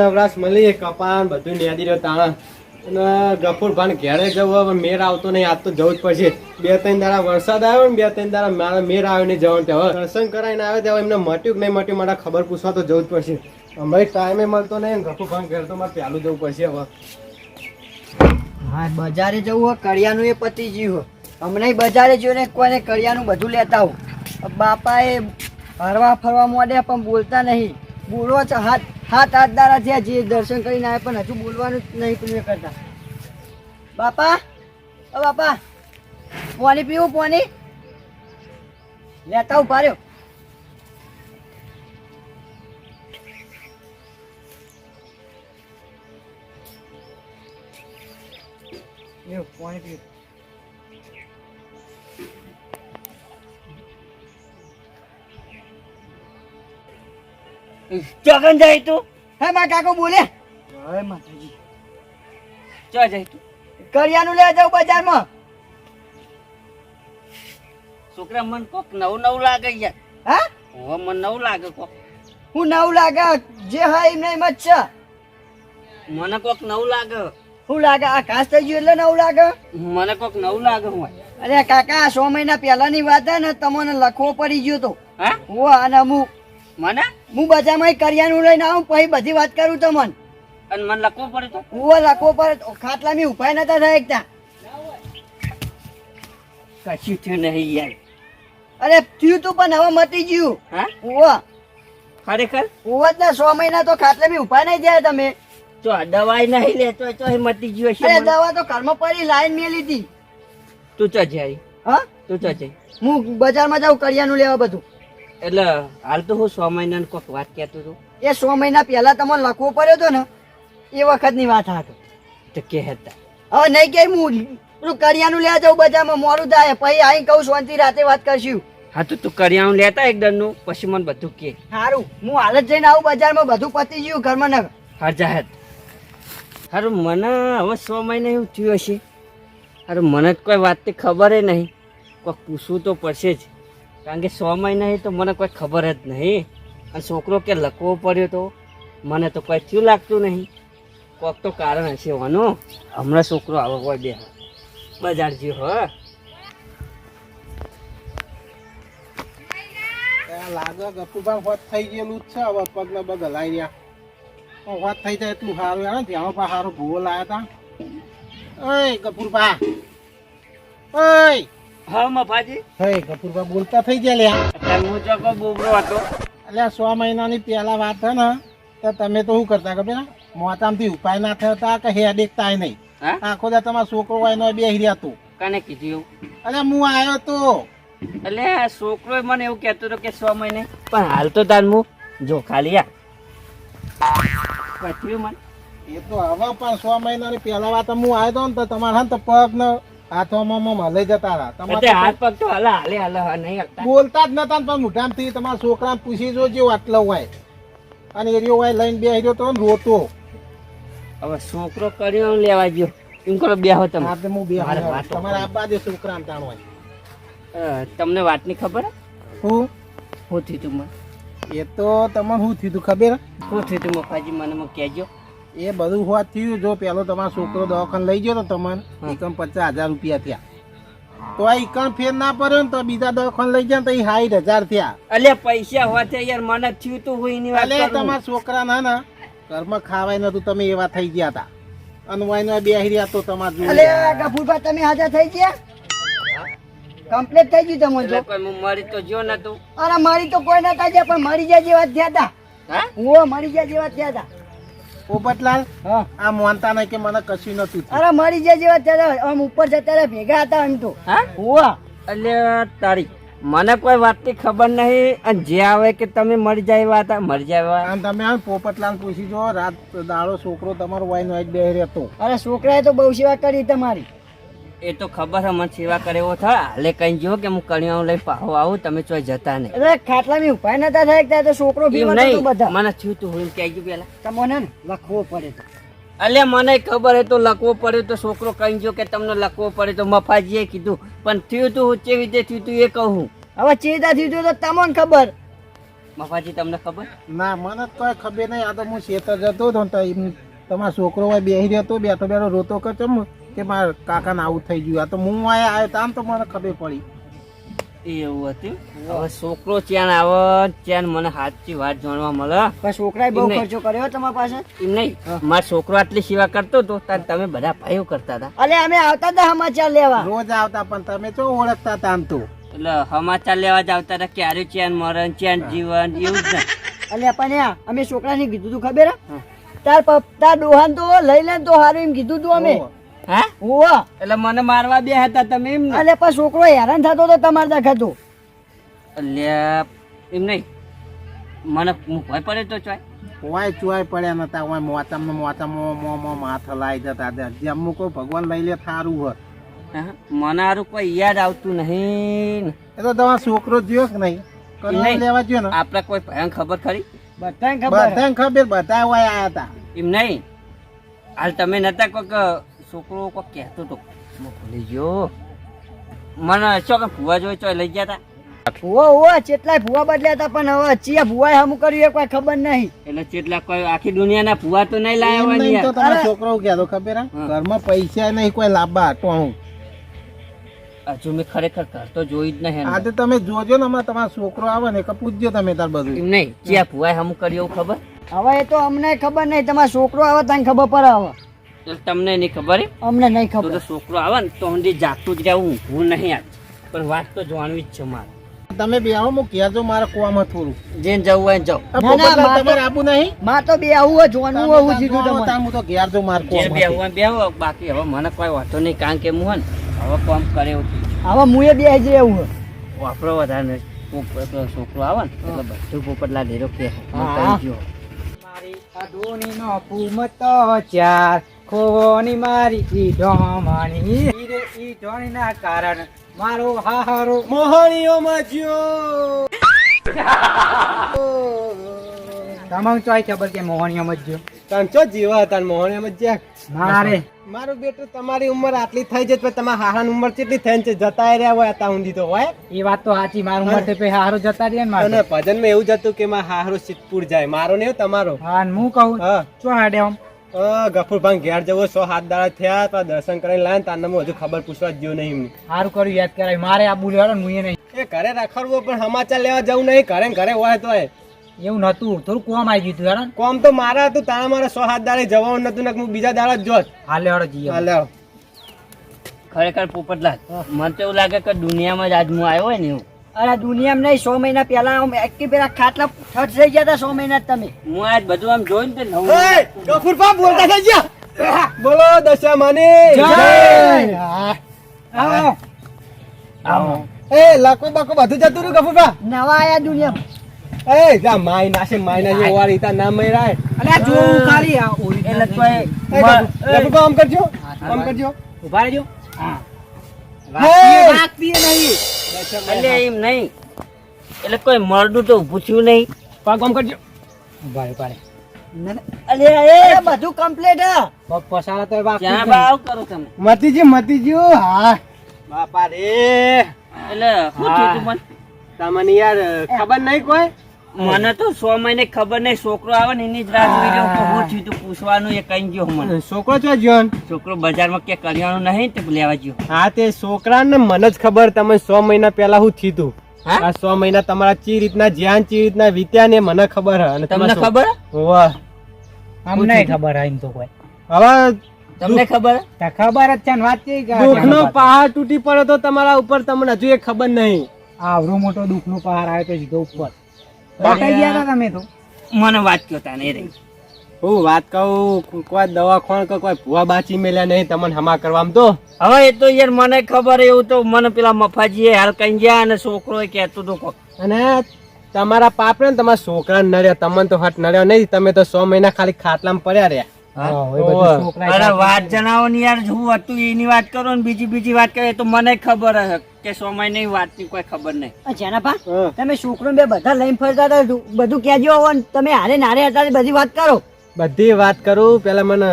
નવરાશ મળી કપાન બધું નેદી રહ્યો તાણા. અને ગફુર ભાન ઘેરે જવું હવે મેર આવતો નહીં, આજ તો જવું જ પડશે. બે ત્રણ દાડા વરસાદ આવ્યો ને, બે ત્રણ દાડા મારા મેર આવ્યો નહીં જવાનું તે હવે દર્શન કરાવીને આવે ત્યાં એમને મટ્યું કે નહીં મટ્યું, મારા ખબર પૂછવા તો જવું જ પડશે. હમણાં ટાઈમે મળતો નહીં, ને ગફુર ભાન ઘેર તો મારે પહેલું જવું પડશે હવે. હા, બજારે જવું હોય કરિયાનું એ પતી હો હમણાં બજારે જોઈને કોઈને કરિયાનું બધું લેતા આવું. બાપા એ હરવા ફરવા માંડ્યા, પણ બોલતા નહીં. બોલવો હાથ હાથ હાથ દારા થયા જે દર્શન કરીને આવ્યા, પણ હજુ બોલવાનું જ નહીં પેલું કરતા. બાપા, ઓ બાપા પાણી પીવું પાણી લેતા ઊભા રહ્યો. પાણી પીવું. ચોકન જાય તું? હે મારા કાકો બોલે. હે માતાજી. ચો જાય તું? કરિયાનું લેવા જાવ બજારમાં. છોકરા મન કોક નવું નવું લાગે યાર. હા? હવે મન નવું લાગે કોક. હું નવું લાગે જે હા એમ જ છે. મને કોક નવું લાગે. હું લાગે? આ ઘાસ થઈ ગયું એટલે નવું લાગે? મને કોક નવું લાગે હું અરે કાકા આ સો મહિના પહેલાની વાત હે ને તમને લખવો પડી ગયો તો. હા? હું અને હું મને? હું બજારમાં કરિયાનું લઈને આવું પછી બધી વાત કરું તો મન. અને મને લખવું પડે તો? હું લખવો પડે ખાટલા મેં ઉપાય નતા થાય એકતા કશું થયું નહીં યાર. અરે થયું તું પણ હવે મટી ગયું. હા? ઓવા ખરેખર? ઓવા જ ને સો મહિના તો ખાટલા મેં ઊભા નહીં થયા તમે. તો દવાઈ નહીં લેતો તો એ મટી ગયો છે અરે દવા તો કર્મ પડી લાઈન મેલી લીધી તું ચો જાય હા? તું ચો જાય હું બજારમાં જાઉં કરિયાનું લેવા બધું. એટલે હાલ તો હું સો મહિનાની કોક વાત કહેતો હતો. એ સો મહિના પહેલા તમને લખવો પડ્યો હતો ને એ વખતની વાત હતો તો તો કે હતા. હવે નહીં કે હું પેલું કરિયાનું લેવા જાઉં બજારમાં મોડું થાય. પછી અહીં કહું શાંતિ રાતે વાત કરશું. હા તો તું કરિયાણું લેતા એક દરનું પછી મને બધું કે. સારું હું હાલ જ જઈને આવું બજારમાં બધું પતી ગયું ઘરમાં ને. હરજાહત હારું મને હવે સો મહિને એવું થયું હશે. હારું મને જ કોઈ વાતની ખબર નહીં. કોઈ પૂછવું તો પડશે જ. કારણ કે સો મહિના તો મને કોઈ ખબર જ નહીં. અને છોકરો કે લખવો પડ્યો તો મને તો કોઈ થયું લાગતું નહીં. કોક તો કારણ હશે વાનું હમણાં છોકરો આવો હોય બે. બજાર જ્યો હ. લાગે ગપુભા હોત થઈ ગયેલું જ છે હવે પગને પગ હલાઈ રહ્યા હોત થઈ જાય એટલું સારું. યાર ત્યાં પા સારો ભૂવો લાયા હતા ઓય ગપુરભા ઓય. હા મફાજી હે ગપુરભા બોલતા થઈ ગયા લ્યા. અત્યારે હું ચોકો બોબરો હતો. એટલે સો મહિનાની પહેલા વાત છે ને તો તમે તો શું કરતા ખબર ને ઉપાય ના થતા કે હેડ એકતાય નહીં. આખો દા તમારો છોકરો હોય ને બે રહ્યા તું. કાને કીધું એવું? અરે હું આવ્યો તો. એટલે છોકરો મને એવું કહેતો હતો કે સો મહિને. પણ હાલ તો હું જો ખાલી આ પત્યું મને? એ તો હવે પણ સો મહિનાની પહેલા વાત હું આવ્યો તો ને તો તમારા પગ ને હાથોમાં હલાઈ જતા હતા તમારે હાથ પગ તો હલા હાલે હાલે હા નહીં હલતા. બોલતા જ નતા પણ મોઢામાંથી તમારા છોકરાને પૂછી જોજો આટલો હોય અને એરિયો હોય લઈને બે રહ્યો તો રોતો. હવે છોકરો કર્યો લેવા ગયો. એમ કરો બે હો તમે. હા હું બે મારે તમારે આબા દે છોકરાને તાણ હોય તમને વાતની ખબર? હે? હું થયું તું એ તો તમને શું થયું તું ખબર? શું થયું તું મફાજી મને મને કહેજો. એ બધું હોત થયું. જો પેલો તમારો છોકરો દવાખાને લઈ ગયો તો તમને એકમ પચાસ હજાર રૂપિયા થયા. તો આ ઈકણ ફેર ના પડ્યો ને તો બીજા દવાખાને લઈ ગયા ને તો એ સાઈઠ હજાર થયા. એટલે પૈસા હોતે યાર મને થયું તું હોય એની વાત અલે તમારા છોકરા ના ના ઘરમાં ખાવાય નતું તમે એવા થઈ ગયા હતા. અને વાયનો બે રહ્યા તો તમારે. અલે ગફુરભા તમે હાજર થઈ ગયા? કમ્પ્લીટ થઈ ગયું તમે જો કોઈ મરી તો જો નતું. અરે મારી તો કોઈ નતા ગયા પણ મરી ગયા જેવા થયા હતા. હા? હું મરી ગયા જેવા થયા હતા. પોપટલાલ હા. આ માનતા નહીં કે મને કશું નતું અરે મરી જાય જેવા હતા આમ ઉપર જતા ત્યારે ભેગા હતા એમ તો. હા? હુઆ? એટલે તારી મને કોઈ વાતની ખબર નહીં અને જે આવે કે તમે મરી જાય એવા મરી જાય આમ તમે આમ પોપટલાલ પૂછી જો રાત દાડો છોકરો તમારો વાયનો આજ બે રહેતો. અરે છોકરાએ તો બહુ સેવા કરી તમારી. એ તો ખબર મને સેવા કરે એવો થાય હાલે કઈ જો કે હું કણિયાઓ લઈ પાહો આવું તમે ચોય જતા નહીં. અરે ખાટલા ની ઉપાય નતા થાય ત્યાં તો છોકરો બી નહીં. બધા. મને થયું તું હું ગયું પેલા. તમને ને લખવો પડે તો. અલે મને ખબર હે તો લખવો પડ્યો તો છોકરો કઈ જો કે તમને લખવો પડે તો મફાજીએ કીધું. પણ થયું તું હું કેવી રીતે થયું તું એ કહું હવે ચેતા થયું તો તમને ખબર. મફાજી તમને ખબર? ના મને તો ખબર નહીં. આ તો હું શેતર જતો હતો તો તમારો છોકરો હોય બેસી રહ્યો હતો બેઠો બેઠો રોતો કે ચમ કે મારા કાકાને આવું થઈ ગયું. આ તો હું આયા આવ્યો આમ તો મને ખબર પડી. એવું હતું? હવે છોકરો ચેન આવે ચેન મને સાચી વાત જાણવા મળે. પણ છોકરાએ બહુ ખર્ચો કર્યો તમારી પાસે? એમ નહીં. મારો છોકરો આટલી સેવા કરતો હતો ત્યારે તમે બધા ભાઈઓ કરતા હતા. અલે અમે આવતા હતા સમાચાર લેવા. રોજ આવતા પણ તમે તો ઓળખતા હતા આમ તો. એટલે સમાચાર લેવા જ આવતા હતા ક્યારે ચેન મરણ ચેન જીવન એવું જ ને. અલે પણ અમે છોકરાને કીધું તું ખબર તાર તાર ડોહાન તો લઈ લે તો હારું એમ કીધું તું અમે. હા? હોવા એટલે મને મારવા બે હતા તમે એમ ને? અલે પણ છોકરો હેરાન થતો તો તમારે દેખાતો. એટલે એમ નહીં. મને હું ભય પડે તો ચોય. કોઈ ચુવાય પડ્યા નતા વાય મોતમ મોતમ મો મો મો માથે લાઈ જતા દે જેમ હું ભગવાન લઈ લે થારું હોય. મને હારું કોઈ યાદ આવતું નહીં એ તો તમારો છોકરો જોયો કે નહીં? કરવા નહીં. લેવા જોયો ને? આપણે કોઈ ભયંક ખબર ખરી? બધાને ખબર. હે. બધાને ખબર બધા વાય આયા હતા. એમ નહીં. હાલ તમે નતા કોઈક છોકરો કોઈક કહેતો હતો ભૂલી ગયો. મને ચો કે ભૂવા જોઈ ચો લઈ ગયા હતા ભૂવા હોવા ચેટલાય ભૂવા બદલ્યા હતા પણ હવે ચિયા ભૂવાએ હમું કર્યું એ કોઈ ખબર નહીં. એટલે ચેટલા કોઈ આખી દુનિયાના ભૂવા તો નહીં લાયા હોય નહીં તો અરે. છોકરો કહેતો ખબર ઘરમાં પૈસા નહીં કોઈ લાભા તો હું હજુ મેં ખરેખર ઘર તો જોઈ જ નહીં આજે તમે જોજો ને હમણાં તમારો છોકરો આવે ને કે પૂછજો તમે તાર બધું. નહીં ચિયા ભૂવાએ હમું કર્યું એવું ખબર? હવે એ તો અમને ખબર નહીં તમારો છોકરો આવે તને ખબર પડે હવે. એટલે તમને નહીં ખબર? અમને નહીં ખબર તો છોકરો આવે ને તો હું જાગતું જ રહેવું હું નહીં આજ પણ વાત તો જાણવી જ છે મારે. તમે બે આવો હું કહેજો મારા કુવામાં થોડું. જેન જવું હોય તો- તમારે આબુ નહીં? માં તો બે આવું હોય જોવાનું હોય હું સીધું તમે હું તો ઘેર જો મારે કુવામાં બે આવું બે હોય બાકી હવે મને કોઈ વાંધો નહીં કારણ કે હું ને હવે કામ કરે એવું હવે મુએ બે જ એવું હોય. વાપરો વધારે નહીં. છોકરો આવે ને એટલે બધું પોપટલા ઢેરો કે. મારી નો પૂમતો ચાર. ખોવાની મારી ઈ ઢોમણી ઈ ઈ ઢોણીના કારણ મારો હાહારો મોહણીઓ મજ્યો તમામ ચોય ખબર કે મોહણીઓ મજ્જો ચો જીવા હતા મોહણીઓ મજ્યા મારે. મારું બેટું તમારી ઉંમર આટલી થઈ જત પણ તમારા હાહાની ઉંમર કેટલી થઈ છે? જતા રહ્યા હોય હતા ઊંધી તો હોય? એ વાત તો સાચી મારું ઉંમર તે હારો જતા રહ્યા ને અને મારે ભજનમાં એવું જ હતું કે મારા હારો સિદ્ધપુર જાય. મારો ને તમારો. હા હું કહું ચો હાડે આમ? ગફુરભાઈ ઘેર જવો સો હાથ દાડા થયા તો દર્શન કરીને લાયા તાને હજુ ખબર પૂછવા જ ગયો નહીં એમને. સારું કર્યું યાદ કરાય. મારે આ બોલ્યો ને એ નહીં. એ ઘરે રખડવો પણ સમાચાર લેવા જવું નહીં. ઘરે ને ઘરે હોય તો એવું નતું થોડું કોમ આવી ગયું તું યાર કોમ તો મારા હતું તારા મારા સો હાથ દાડે જવાનું નતું ને હું બીજા દાડા જ જોત. હાલે હળો જઈએ. હાલે. ખરેખર પોપટલાલ મને તો એવું લાગે કે દુનિયામાં જ આજ હું આવ્યો હોય ને એવું. અરે દુનિયામાં નહીં સો મહિના પહેલા આમ પેલા ખાટલા ઠટ થઈ ગયા હતા સો મહિના તમે. હું આજ બધું આમ જોયું ને તે નવું ગફુર ગફુરભા બોલતા થઈ ગયા. બોલો દશા માને જય! આવો. આવો. એ લાકો બાકો બધું જતું રહ્યું ગફુરભા નવા આયા દુનિયામાં. એ જા માય નાશે માય ના જે વાળી તા ના મયરાય અલે આ જોવું ખાલી. આ ઓરી એટલે તો એ ગફુર આમ કરજો. આમ કરજો. ઊભા રહેજો. હા. હે! વાગતી નહીં. એટલે એમ નહીં. એટલે કોઈ મરડું તો પૂછ્યું નહીં. પાક આમ કરજો. ભાઈ એ! બધું કમ્પ્લીટ પસારા તો. ભાવ કરો તમે? મતીજી મતીજી હા. બાપા રે. એટલે તમને યાર ખબર નહીં કોઈ? મને તો સો મહિને ખબર નહીં છોકરો આવે ને એની જ રાહ જોઈ રહ્યો કે હું તું પૂછવાનું એ કઈ ગયો મને. છોકરો છો જ્યોન? છોકરો બજારમાં ક્યાં કરિયાણું નહીં તે લેવા ગયો. હા તે છોકરાને મને જ ખબર તમે સો મહિના પહેલા હું થીધું. હા? આ સો મહિના તમારા ચી રીતના જ્યાં ચી રીતના વીત્યા ને મને ખબર હે. અને તમને ખબર વાહ અમને ખબર હે તો કોઈ. હવે તમને ખબર તા ખબર જ છે ને વાત કે દુઃખનો પહાડ તૂટી પડ્યો તો તમારા ઉપર તમને હજુ એ ખબર નહીં. આવરો મોટો દુઃખ નો પહાડ આવ્યો તો સીધો ઉપર. તમે તો? મને વાત કહો તા એ રહી. હું વાત કહું કોઈ દવાખાન કે કોઈ ભૂવા બાચી મેલ્યા નહીં તમને હમા કરવામાં તો? હવે એ તો યાર મને ખબર એવું તો મને પેલા મફાજીએ હાલ કઈ ગયા અને છોકરો એ કહેતો હતો. અને તમારા પાપ ને તમારા છોકરા નડ્યા તમને તો હટ નડ્યો નહીં તમે તો સો મહિના ખાલી ખાટલામાં પડ્યા રહ્યા. અરે વાત જણાવો ને યાર શું હતું એની વાત કરો ને બીજી બીજી વાત કરે તો મને ખબર હે કે સો મહિનાની વાતની કોઈ ખબર નહીં. જેનાભા તમે છોકરો બે બધા લઈને ફરતા હતા બધું કહેજો હવે ને તમે હારે નારે હતા બધી વાત કરો. બધી વાત કરું પેલા મને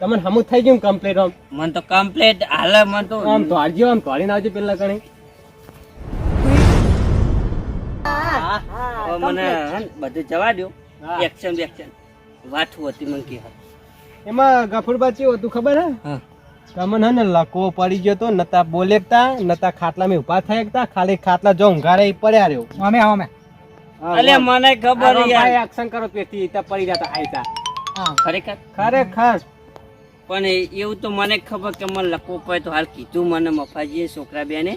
તમને હમું થઈ ગયું કમ્પ્લીટ આમ? મને તો કમ્પ્લેટ હાલે મને તો આમ ધોળજો આમ ધોળીને આવજો પેલા કણી. હા હા મને બધું જવા દો. એક્શન બેક્શન વાત હતી મને કે. એમાં ગફુરબા ચેવું હતું ખબર હે? હા. તમને હે ને લકો પડી ગયો તો નતા બોલેકતા નતા ખાટલા મેં ઊભા એકતા ખાલી ખાટલા જો ઊંઘારે પડ્યા રહ્યો. અમે અમે. અલે મને ખબર યાર. એક્શન કરો પેથી તા પડી જતા આયતા હા. ખરેખર? ખરેખર. પણ એવું તો મને ખબર કે મને લખવો પડે તો હાલ કીધું મને મફાજીએ છોકરા બેને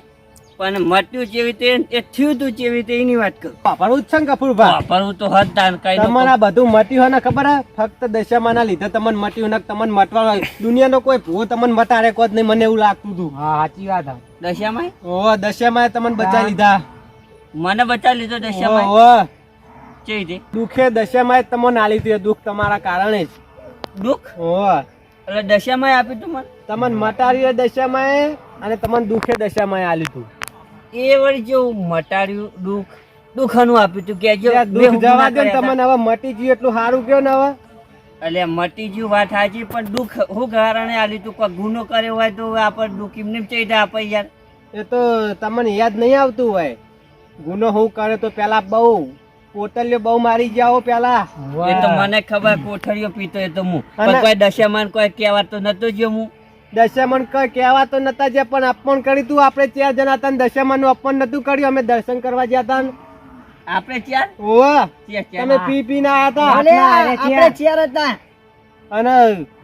પણ મટ્યું જેવી રીતે થયું તું જેવી રીતે એની વાત કરું. વાપરવું જ છે ને ગફુરભા વાપરવું તો હદ દાન કઈ તમને બધું મટ્યું હોય ને ખબર હે? ફક્ત દશામાના લીધે તમને મટ્યું ને તમને મટવા દુનિયાનો કોઈ ભૂવો તમને મટાડે કોત નહીં મને એવું લાગતું હતું. હા સાચી વાત હા. દશામાં ઓહો દશામાં તમને બચાવી લીધા. મને બચાવી લીધો દશામાં ઓહો કેવી રીતે? દુઃખે દશામાં તમને આલી હતું એ દુઃખ તમારા કારણે જ. દુઃખ? ઓહો એટલે દશામાં આપ્યું તું મને? તમને એ દશામાં અને તમને દુઃખે દશામાં આલ્યું હતું એ વળી જેવું મટાડ્યું દુઃખ દુઃખનું આપ્યું તું કેજો દુઃખ જવા દે તમને હવે મટી ગયું એટલું સારું કયો ને હવે? એટલે મટી ગયું વાત સાચી પણ દુઃખ હું કારણે આલી તું કોઈ ગુનો કર્યો હોય તો આપણે દુઃખ એમને ચઈ આપે યાર. એ તો તમને યાદ નહીં આવતું હોય. ગુનો હું કરે તો પેલા બહુ પોતલીઓ બહુ મારી જાઓ પેલા. એ તો મને ખબર કોઠડીઓ પીતો એ તો હું. પણ કોઈ દશામાં કોઈ કહેવા તો નતો જો હું દશામન કઈ કહેવા તો નતા જે પણ અપમાન કરી તું. આપણે ચાર જણા હતા દશામણનું અપમાન નતું કર્યું. અમે દર્શન કરવા ગયા હતા આપણે ચાર. તમે પી પી ના હતા. આપણે ચાર. હતા. અને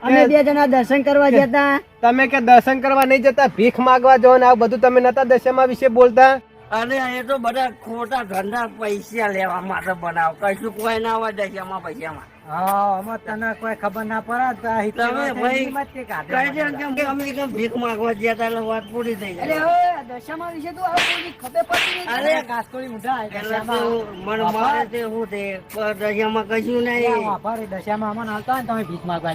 અમે બે જણા દર્શન કરવા જતા તમે કે દર્શન કરવા નહીં જતા? ભીખ માંગવા જો ને આવું બધું તમે નતા દશામા વિશે બોલતા? અને એ તો બધા ખોટા ધંધા પૈસા લેવા માટે બનાવ કશું કોઈ ના હોય દશામાં પૈસામાં. હા અમે તને કોઈ ખબર ના પડે તમે ભાઈ કે અમે ભીખ માંગવા ગયા એટલે વાત પૂરી થઈ ગઈ. હવે દશામાં વિશે તો આ કોઈની ખબર પડતી અરે, ઘાસકોળી ઊંધા આ પેલા દશામાં. તો મને મારે તે શું તે દશામાં કશું નહીં. વાપરે દશામાં અમને હાલતા ને તમે ભીખ માંગવા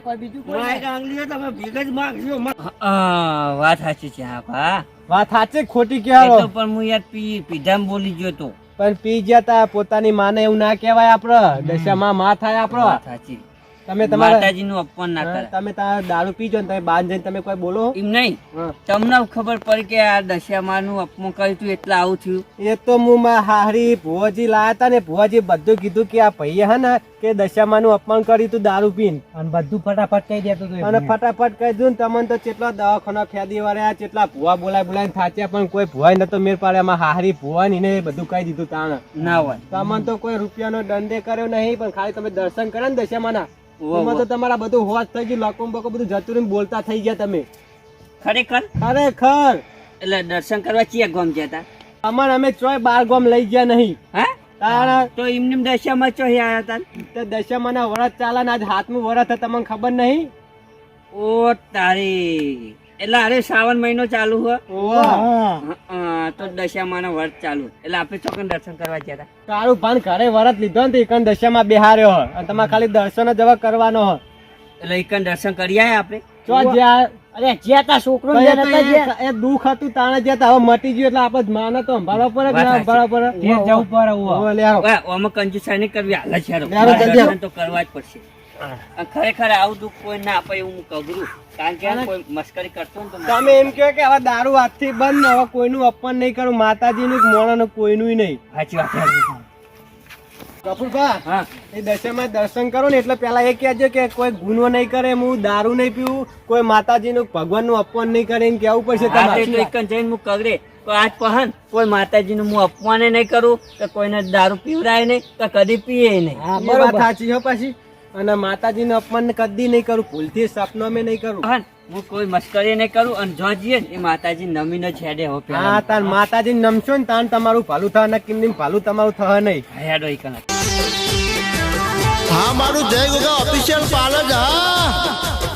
કોઈ બીજું કોઈ આંગળીઓ તમે ભીખ જ માંગજો હા વાત સાચી છે હા વાત સાચી ખોટી કહેવાય તો પણ હું યાર પી પીધામ બોલી ગયો તો. પણ પી ગયા તા પોતાની માને એવું ના કહેવાય આપડે. દશામાં માં થાય આપડે. સાચી. તમે તમારા માતાજીનું અપમાન ના કરે તમે તારા દારૂ પીજો ને તમે બાર જઈને તમે કોઈ બોલો? એમ નહીં. તમને ખબર પડી કે આ દશામાનું અપમાન કર્યું હતું એટલે આવું થયું? એ તો હું માં હારી ભુવાજી લાયા હતા ને ભુવાજી બધું કીધું કે આ ભાઈએ હા ને કે દશામાં નું અપમાન કર્યું હતું દારૂ પીન. અને બધું ફટાફટ કહી દેતો હતો અને ફટાફટ કહી દીધું ને તમને તો કેટલા દવાખાના ફેદી વાળ્યા કેટલા ભુવા બોલાય બોલાય થાચ્યા પણ કોઈ ભુવાય નતો મેર પાડે આમાં હારી ભુવા ને બધું કહી દીધું તાણ. ના હોય. તમને તો કોઈ રૂપિયાનો દંડે કર્યો નહીં પણ ખાલી તમે દર્શન કર્યા ને દશામાના એમાં તો તમારા બધું હોશ થઈ ગયું લોકો બકો બધું જતું રહીને બોલતા થઈ ગયા તમે. ખરેખર? ખરેખર. એટલે દર્શન કરવા ચિયા ગોમ જતા અમાર અમે ચોય બાર ગામ લઈ ગયા નહીં. હા? તાણ તો એમને દશામાં ચો આવ્યા હતા તો દશામાં ના વરત ચાલે ને આજ હાથમાં વરત હતા તમને ખબર નહીં? ઓ તારી. એટલે અરે શ્રાવણ મહિનો ચાલુ હોય ઓવા. તો દશામાં વર્ત ચાલુ. એટલે આપણે ચોકન દર્શન કરવા ગયા હતા. તારું ભાન ઘરે વરત લીધો ને એકન દશામાં બેહાર્યો હોય અને તમારે ખાલી દર્શન જ કરવાનો હોય એટલે એકન દર્શન કરી આયા આપણે ચો જ્યાં અરે જ્યાં તા છોકરો એ દુઃખ હતું તાણે જ્યાં હવે મટી ગયું એટલે આપણે માને તો સંભાળવા પડે જવું કંજુસાઈ નહીં કરવી હાલ જ તો કરવા પડશે. ખરેખર આવું દુઃખ કોઈ ના આપે એવું હું કગરું કારણ કે કોઈ મસ્કરી કરતો ને તમે એમ કહો કે હવે દારૂ હાથથી બંધ હવે કોઈનું અપમાન નહીં કરું માતાજીનું મોણાનું કોઈનું નહીં. સાચી વાત. કપૂરભા હા. એ દશામાં દર્શન કરો ને એટલે પેલા એ કહેજો કે કોઈ ગુનો નહીં કરે હું દારૂ નહીં પીવું કોઈ માતાજીનું ભગવાનનું અપમાન નહીં કરે એમ કેવું પડશે તમારે. એકન જઈને હું કગરે આજ પહન કોઈ માતાજીનું હું અપમાને નહીં કરું કે કોઈને દારૂ પીવડાય નહીં કે કદી પીએ નહીં. હા બરોબર. સાચી હો પાછી. અને માતાજીનું અપમાન કદી નહીં કરું ભૂલથી સપનો મેં નહીં કરું. હું કોઈ મસ્કરી નહીં કરું અને જો જઈએ ને એ માતાજી નમીને છેડે હો હા તાર માતાજી નમશો ને તાન તમારું ભાલું થવા ને કિમની ભાલું તમારું થવા નહીં. હેડો એક હા મારું જય ગોગા ઓફિશિયલ પાલ જ હા.